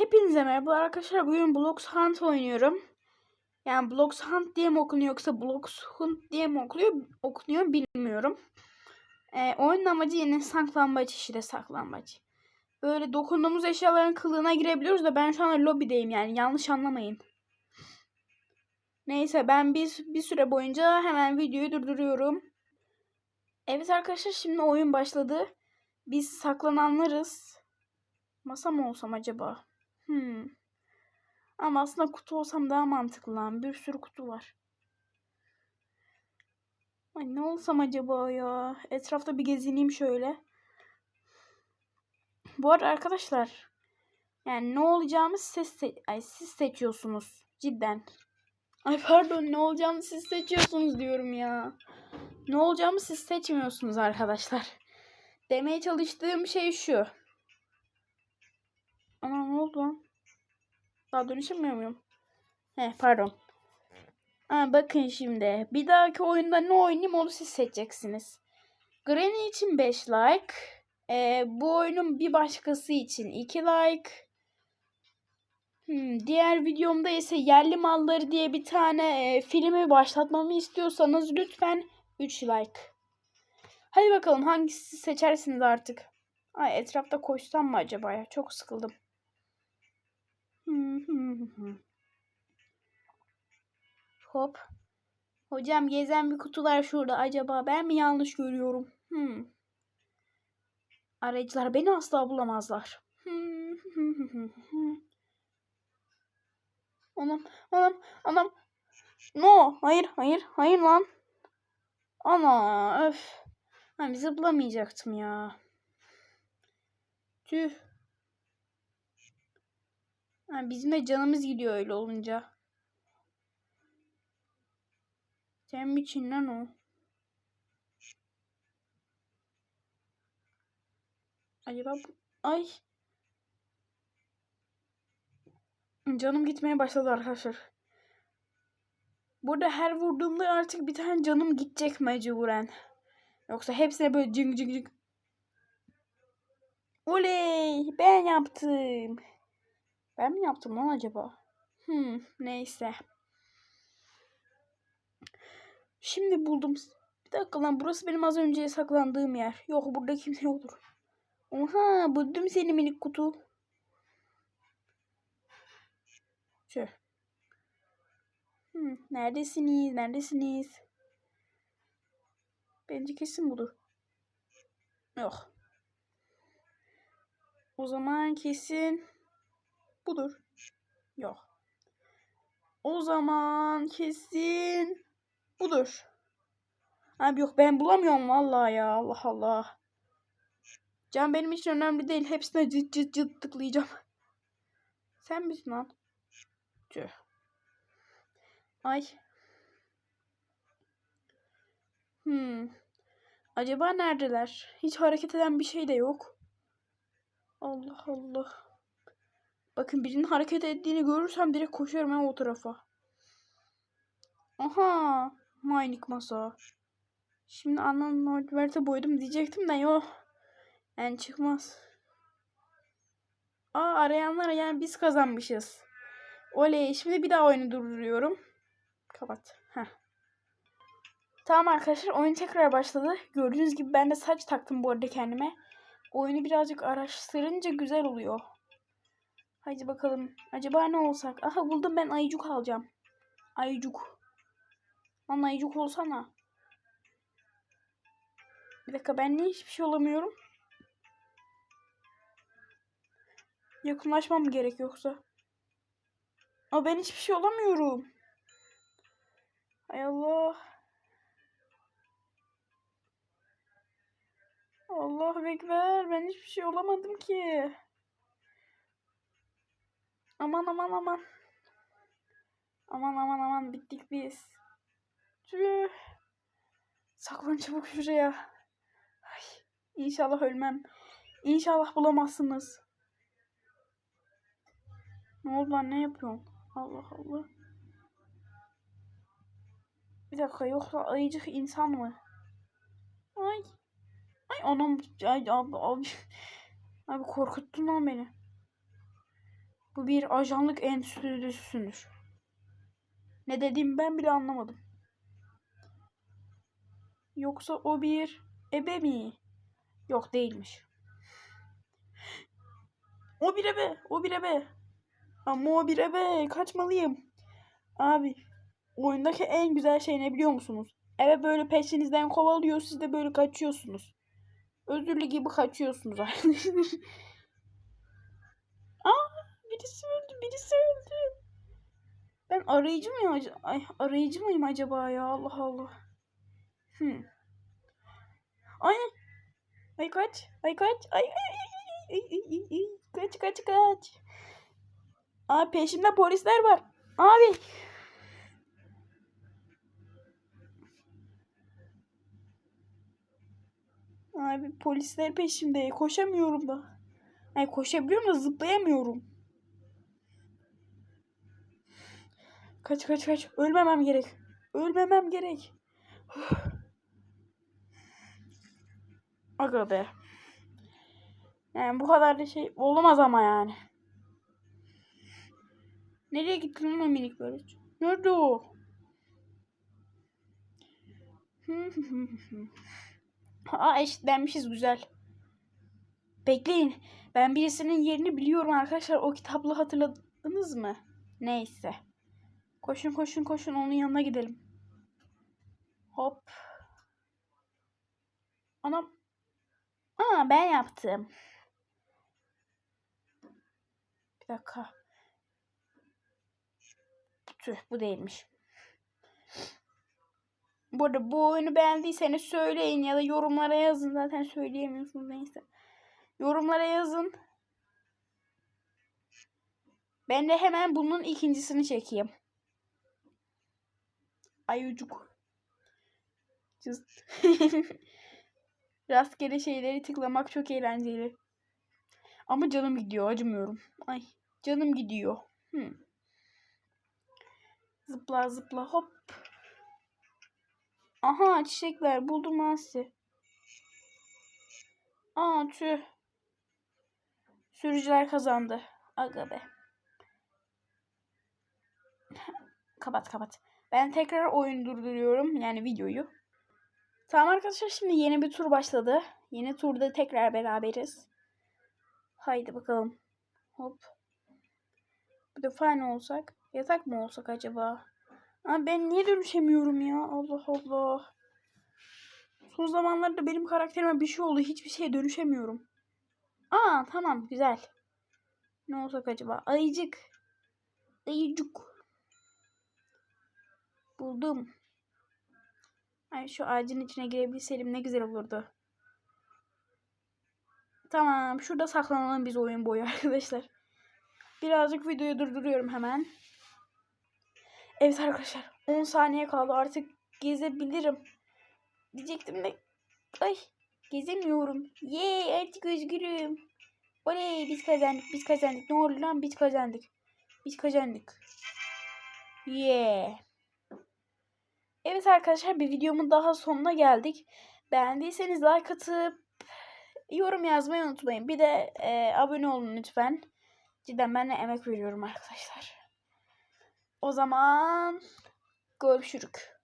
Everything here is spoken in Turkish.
Hepinize merhaba arkadaşlar. Bugün Blocks Hunt oynuyorum. Yani Blocks Hunt diye mi okunuyor yoksa Blocks Hunt diye mi okunuyor, okunuyor bilmiyorum. Ee, oyunun amacı yine saklambaç işi de saklambaç. Böyle dokunduğumuz eşyaların kılığına girebiliyoruz da ben şu an lobideyim yani yanlış anlamayın. Neyse ben bir, bir süre boyunca hemen videoyu durduruyorum. Evet arkadaşlar şimdi oyun başladı. Biz saklananlarız. Masa mı olsam acaba? Hmm. Ama aslında kutu olsam daha mantıklı lan. Bir sürü kutu var. Ay ne olsam acaba ya? Etrafta bir gezineyim şöyle. Bu arada arkadaşlar yani ne olacağımı siz, se- Ay, siz seçiyorsunuz. Cidden. Ay pardon ne olacağımı siz seçiyorsunuz diyorum ya. Ne olacağımı siz seçmiyorsunuz arkadaşlar. Demeye çalıştığım şey şu. Ana ne oldu lan? Daha dönüşemiyor muyum? He pardon. Ha, bakın şimdi. Bir dahaki oyunda ne oynayayım onu siz seçeceksiniz. Granny için 5 like. Ee, bu oyunun bir başkası için 2 like. Hmm, diğer videomda ise yerli malları diye bir tane e, filmi başlatmamı istiyorsanız lütfen 3 like. Hadi bakalım hangisi seçersiniz artık. Ay etrafta koşsam mı acaba ya? Çok sıkıldım. Hop. Hocam gezen bir kutular şurada. Acaba ben mi yanlış görüyorum? Hmm. Arayıcılar beni asla bulamazlar. Anam, anam, anam. No, hayır, hayır, hayır lan. Ana, öf. Ben zıplamayacaktım ya. Tüh. Ha, bizim de canımız gidiyor öyle olunca. Sen biçin lan o. Acaba bu... Ay. Canım gitmeye başladı arkadaşlar. Burada her vurduğumda artık bir tane canım gidecek mecburen. Yoksa hepsine böyle cing cing cing. Oley! Ben yaptım. Ben mi yaptım lan acaba? Hmm, neyse. Şimdi buldum. Bir dakika lan burası benim az önce saklandığım yer. Yok burada kimse yoktur. Oha buldum seni minik kutu. Şöyle. Hmm, neredesiniz? Neredesiniz? Bence kesin budur. Yok. O zaman kesin budur. Yok. O zaman kesin budur. Abi yok ben bulamıyorum vallahi ya. Allah Allah. Can benim için önemli değil. Hepsine cıt cıt cıt tıklayacağım. Sen misin lan? Tüh. Ay. Hmm. Acaba neredeler? Hiç hareket eden bir şey de yok. Allah Allah. Bakın birinin hareket ettiğini görürsem direkt koşarım ben o tarafa. Aha. Mining masa. Şimdi anlamın laciverte boydum diyecektim de yok. Yani çıkmaz. Aa arayanlar yani biz kazanmışız. Oley. Şimdi bir daha oyunu durduruyorum. Kapat. Heh. Tamam arkadaşlar oyun tekrar başladı. Gördüğünüz gibi ben de saç taktım bu arada kendime. Oyunu birazcık araştırınca güzel oluyor. Haydi bakalım. Acaba ne olsak? Aha buldum ben ayıcuk alacağım. Ayıcuk. Lan ayıcuk olsana. Bir dakika ben niye hiçbir şey olamıyorum? Yakınlaşmam gerek yoksa. Aa ben hiçbir şey olamıyorum. Hay Allah. Allah bekler. Ben hiçbir şey olamadım ki. Aman aman aman. Aman aman aman bittik biz. Tüh. Saklan çabuk şuraya. Ay, inşallah ölmem. İnşallah bulamazsınız. Ne oldu lan ne yapıyorsun? Allah Allah. Bir dakika yoksa ayıcık insan mı? Ay. Ay anam. Ay abi abi. Abi korkuttun lan beni. Bu bir ajanlık enstitüsüdür. Ne dediğimi ben bile anlamadım. Yoksa o bir ebe mi? Yok değilmiş. O bir ebe, o bir ebe. Ama o bir ebe, kaçmalıyım. Abi, oyundaki en güzel şey ne biliyor musunuz? Eve böyle peşinizden kovalıyor, siz de böyle kaçıyorsunuz. Özürlü gibi kaçıyorsunuz arkadaşlar. Aa, birisi öldü, birisi öldü. Ben arayıcı mıyım acaba? Ay, arayıcı mıyım acaba ya? Allah Allah. Hmm. Ay. Ay kaç. Ay kaç. Ay ay ay ay ay ay. Kaç kaç kaç. Abi peşimde polisler var. Abi. Abi polisler peşimde. Koşamıyorum da. Ay koşabiliyorum da zıplayamıyorum. Kaç kaç kaç. Ölmemem gerek. Ölmemem gerek. Aga be. Yani bu kadar da şey olamaz ama yani. Nereye gitti lan minik böyle? Nerede o? Aa eşitlenmişiz güzel. Bekleyin. Ben birisinin yerini biliyorum arkadaşlar. O kitabı hatırladınız mı? Neyse. Koşun koşun koşun onun yanına gidelim. Hop. Anam. Aa ben yaptım. Bir dakika. Tüh bu değilmiş. Bu arada bu oyunu beğendiyseniz söyleyin ya da yorumlara yazın. Zaten söyleyemiyorsunuz neyse. Yorumlara yazın. Ben de hemen bunun ikincisini çekeyim. Ayucuk. Just. Rastgele şeyleri tıklamak çok eğlenceli. Ama canım gidiyor acımıyorum. Ay canım gidiyor. Hmm. Zıpla zıpla hop. Aha çiçekler buldum sizi. Aa tüh. Sürücüler kazandı. Aga be. kapat kapat. Ben tekrar oyun durduruyorum. Yani videoyu. Tamam arkadaşlar şimdi yeni bir tur başladı. Yeni turda tekrar beraberiz. Haydi bakalım. Hop. Bu defa ne olsak? Yatak mı olsak acaba? Aa, ben niye dönüşemiyorum ya? Allah Allah. Son zamanlarda benim karakterime bir şey oldu. Hiçbir şeye dönüşemiyorum. Aa tamam güzel. Ne olsak acaba? Ayıcık. Ayıcık. Buldum. Ay şu ağacın içine girebilseydim ne güzel olurdu. Tamam şurada saklanalım biz oyun boyu arkadaşlar. Birazcık videoyu durduruyorum hemen. Evet arkadaşlar 10 saniye kaldı artık gezebilirim. Diyecektim de ay gezemiyorum. Yey artık özgürüm. Oley biz kazandık biz kazandık. Ne oldu lan biz kazandık. Biz kazandık. Yeah. Evet arkadaşlar bir videomun daha sonuna geldik. Beğendiyseniz like atıp yorum yazmayı unutmayın. Bir de e, abone olun lütfen. Cidden ben de emek veriyorum arkadaşlar. O zaman görüşürük.